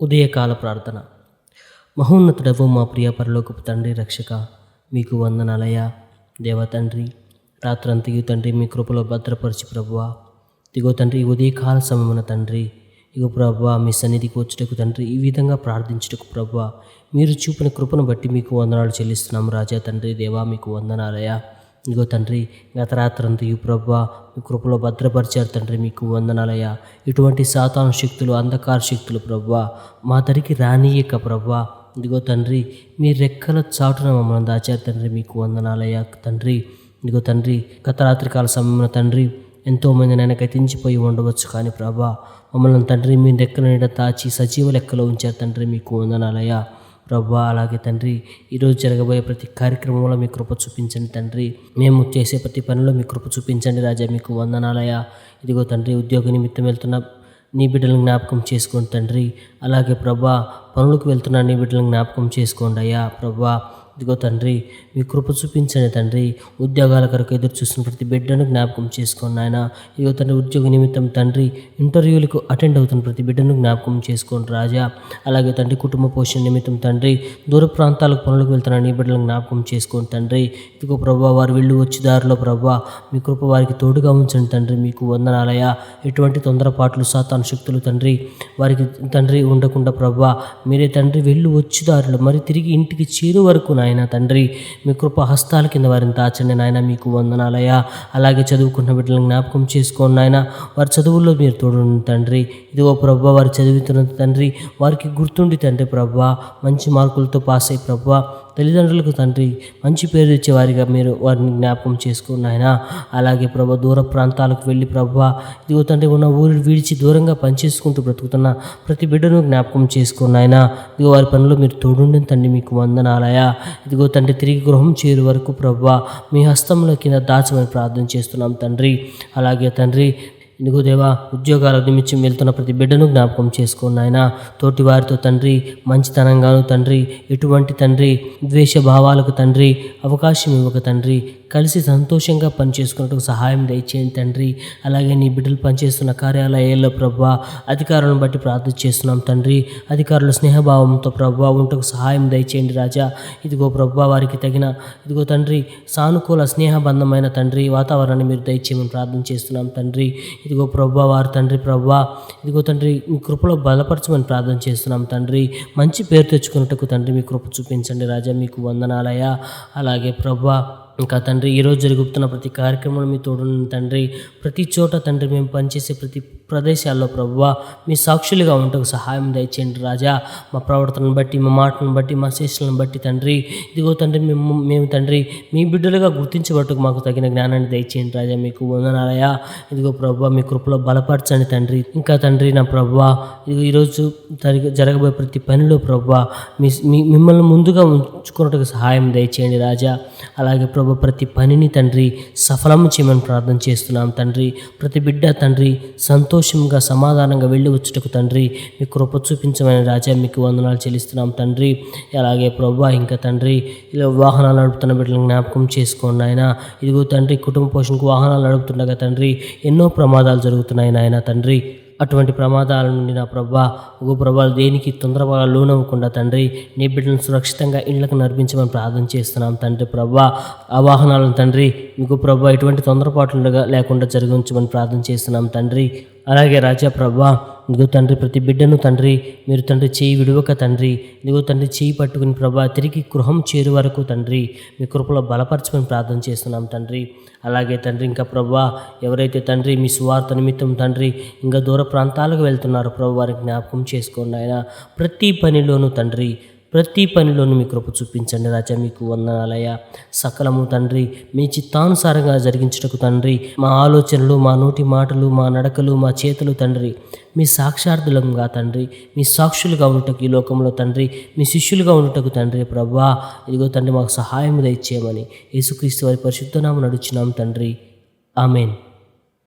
ఉదయకాల ప్రార్థన. మహోన్నతుడవు మా ప్రియ పరలోకపు తండ్రి రక్షక మీకు వందనాలయ దేవ తండ్రి రాత్రంతయు తండ్రి మీ కృపలో భద్రపరిచి ప్రభువా. దిగో తండ్రి ఉదయకాల సమయమున తండ్రి ఇగో ప్రభువా మీ సన్నిధికి వచ్చుటకు తండ్రి ఈ విధంగా ప్రార్థించుటకు ప్రభువా. మీరు చూపిన కృపను బట్టి మీకు వందనాలు చెల్లిస్తున్నాం రాజా తండ్రి దేవా మీకు వందనాలయ ఇదిగో తండ్రి గత రాత్రంతయు ప్రభా మీ కృపలో భద్రపరిచారు తండ్రి మీకు వందనాలయ ఇటువంటి సాతాను శక్తులు అంధకార శక్తులు ప్రభా మా దరికి రానియక ప్రభా. ఇదిగో తండ్రి మీ రెక్కల చాటున మమ్మల్ని దాచారు తండ్రి మీకు వందనాలయ తండ్రి. ఇదిగో తండ్రి గత రాత్రికాల సమయంలో తండ్రి ఎంతోమంది నేను గతించిపోయి ఉండవచ్చు కానీ ప్రభా మమ్మల్ని తండ్రి మీ రెక్కల నీడ దాచి సజీవ లెక్కలో ఉంచారు తండ్రి మీకు వందనాలయ ప్రభా అలాగే తండ్రి ఈరోజు జరగబోయే ప్రతి కార్యక్రమంలో మీ కృప చూపించండి తండ్రి. మేము చేసే ప్రతి పనిలో మీ కృప చూపించండి రాజా మీకు వందనాలయ ఇదిగో తండ్రి ఉద్యోగ నిమిత్తం వెళ్తున్న నీ బిడ్డలను జ్ఞాపకం చేసుకోండి తండ్రి. అలాగే ప్రభా పనులకు వెళ్తున్న నీ బిడ్డలను జ్ఞాపకం చేసుకోండి అయ్యా. ప్రభా ఇదిగో తండ్రి మీ కృప చూపించండి తండ్రి. ఉద్యోగాల కొరకు ఎదురు చూస్తున్న ప్రతి బిడ్డను జ్ఞాపకం చేసుకోండి ఆయన ఇదిగో తండ్రి ఉద్యోగ నిమిత్తం తండ్రి ఇంటర్వ్యూలకు అటెండ్ అవుతున్న ప్రతి బిడ్డను జ్ఞాపకం చేసుకోండి రాజా. అలాగే తండ్రి కుటుంబ పోషణ నిమిత్తం తండ్రి దూర ప్రాంతాలకు పనులకు వెళ్తున్న నీ బిడ్డలను జ్ఞాపకం చేసుకోండి తండ్రి. ఇదిగో ప్రభా వారు వెళ్ళి వచ్చి దారిలో ప్రభా మీ కృప వారికి తోడుగా ఉంచండి తండ్రి. మీకు వందనాలయ ఎటువంటి తొందరపాట్లు సాతాను శక్తులు తండ్రి వారికి తండ్రి ఉండకుండా ప్రభా మీరే తండ్రి వెళ్ళి వచ్చి దారిలో మరి తిరిగి ఇంటికి చేరు వరకు నాయన. తండ్రి మీ కృప హస్తాల కింద వారిని దాచండి నాయన మీకు వందనాలయ అలాగే చదువుకున్న బిడ్డలను జ్ఞాపకం చేసుకోండి నాయన. వారి చదువుల్లో మీరు తోడు తండ్రి. ఇదిగో ప్రభా వారు చదువుతున్న తండ్రి. వారికి గుర్తుండి తండ్రి ప్రభా మంచి మార్కులతో పాస్ అయ్యి ప్రభా తల్లిదండ్రులకు తండ్రి మంచి పేరు ఇచ్చేవారిగా మీరు వారిని జ్ఞాపకం చేసుకున్న ఆయన అలాగే ప్రభ దూర ప్రాంతాలకు వెళ్ళి ప్రభా ఇదిగో తండ్రి ఉన్న ఊరు విడిచి దూరంగా పనిచేసుకుంటూ బ్రతుకుతున్న ప్రతి బిడ్డను జ్ఞాపకం చేసుకున్న ఆయన ఇదిగో వారి పనిలో మీరు తోడుండి తండ్రి మీకు వందనాలయా. ఇదిగో తండ్రి తిరిగి గృహం చేరు వరకు ప్రభా మీ హస్తంలో కింద దాచమని ప్రార్థన చేస్తున్నాం తండ్రి. అలాగే తండ్రి ఇదిగో దేవా ఉద్యోగాల నిమిత్తం వెళ్తున్న ప్రతి బిడ్డను జ్ఞాపకం చేసుకోండి నాయన. తోటి వారితో తండ్రి మంచితనంగాను తండ్రి ఎటువంటి తండ్రి ద్వేష భావాలకు తండ్రి అవకాశం ఇవ్వక తండ్రి కలిసి సంతోషంగా పనిచేసుకున్నట్టు సహాయం దయచేయండి తండ్రి. అలాగే నీ బిడ్డలు పనిచేస్తున్న కార్యాలయాల్లో ప్రభా అధికారులను బట్టి ప్రార్థన చేస్తున్నాం తండ్రి. అధికారుల స్నేహభావంతో ప్రభా ఉంటకు సహాయం దయచేయండి రాజా. ఇదిగో ప్రభా వారికి తగిన ఇదిగో తండ్రి సానుకూల స్నేహబంధమైన తండ్రి వాతావరణాన్ని మీరు దయచేయమని ప్రార్థన చేస్తున్నాం తండ్రి. ఇదిగో ప్రభా వారు తండ్రి ప్రభా ఇదిగో తండ్రి మీ కృపలో బలపరచమని ప్రార్థన చేస్తున్నాం తండ్రి. మంచి పేరు తెచ్చుకున్నట్టుకు తండ్రి మీ కృప చూపించండి రాజా మీకు వందనాలయ అలాగే ప్రభా ఇంకా తండ్రి ఈరోజు జరుగుతున్న ప్రతి కార్యక్రమంలో మీ తోడున్న తండ్రి. ప్రతి చోట తండ్రి మేము పనిచేసే ప్రతి ప్రదేశాల్లో ప్రభువా మీ సాక్షులుగా ఉంటకు సహాయం దయచేయండి రాజా. మా ప్రవర్తనను బట్టి మా మాటలను బట్టి మా శిష్యులను బట్టి తండ్రి. ఇదిగో తండ్రి మేము మేము తండ్రి మీ బిడ్డలుగా గుర్తించబట్టుకు మాకు తగిన జ్ఞానాన్ని దయచేయండి రాజా మీకు వందనాలయా ఇదిగో ప్రభు మీ కృపలో బలపరచండి తండ్రి. ఇంకా తండ్రి నా ప్రభు ఇదిగో ఈరోజు జరిగ జరగబోయే ప్రతి పనిలో ప్రభు మీ మిమ్మల్ని ముందుగా ఉంచుకున్నట్టుగా సహాయం దయచేయండి రాజా. అలాగే ప్రభు ప్రతి పనిని తండ్రి సఫలం చేయమని ప్రార్థన చేస్తున్నాం తండ్రి. ప్రతి బిడ్డ తండ్రి సంతోషంగా సమాధానంగా వెళ్ళి వచ్చుటకు తండ్రి మీ కృప చూపించమని రాజా మీకు వందనాలు చెల్లిస్తున్నాం తండ్రి. అలాగే ప్రభా ఇంకా తండ్రి ఇలా వాహనాలు నడుపుతున్న బిడ్డలను జ్ఞాపకం చేసుకోండి ఆయన ఇదిగో తండ్రి కుటుంబ పోషణకు వాహనాలు నడుపుతుండగా తండ్రి ఎన్నో ప్రమాదాలు జరుగుతున్నాయి నాయన తండ్రి. అటువంటి ప్రమాదాల నుండి నా ప్రభా ఓ ప్రభా దేనికి తొందరగా లోనవ్వకుండా తండ్రి నీ బిడ్డను సురక్షితంగా ఇళ్ళకు నడిపించమని ప్రార్థన చేస్తున్నాం తండ్రి ప్రభా. ఆ వాహనాలను తండ్రి మీకు ప్రభా ఎటువంటి తొందరపాట్లుగా లేకుండా జరిగించమని ప్రార్థన చేస్తున్నాం తండ్రి. అలాగే రాజా ప్రభా ఇదిగో తండ్రి ప్రతి బిడ్డను తండ్రి మీరు తండ్రి చేయి విడువక తండ్రి. ఇదిగో తండ్రి చేయి పట్టుకుని ప్రభా తిరిగి గృహం చేరు వరకు తండ్రి. మీ కృపలో బలపరచమని ప్రార్థన చేస్తున్నాం తండ్రి. అలాగే తండ్రి ఇంకా ప్రభా ఎవరైతే తండ్రి మీ సువార్త నిమిత్తం తండ్రి ఇంకా దూర ప్రాంతాలకు వెళ్తున్నారో ప్రభు వారికి జ్ఞాపకం చేసుకోండి ఆయన ప్రతి పనిలోనూ తండ్రి ప్రతి పనిలోనూ మీ కృప చూపించండి రాజా. మీకు వందనాలయ సకలము తండ్రి మీ చిత్తానుసారంగా జరిగించుటకు తండ్రి మా ఆలోచనలు మా నోటి మాటలు మా నడకలు మా చేతులు తండ్రి మీ సాక్షార్థులంగా తండ్రి మీ సాక్షులుగా ఉండటకు ఈ లోకంలో తండ్రి మీ శిష్యులుగా ఉండటకు తండ్రి ప్రభా. ఇదిగో తండ్రి మాకు సహాయం దయచేయమని యేసుక్రీస్తు వారి పరిశుద్ధనామం నడుచున్నాం తండ్రి. ఆమెన్.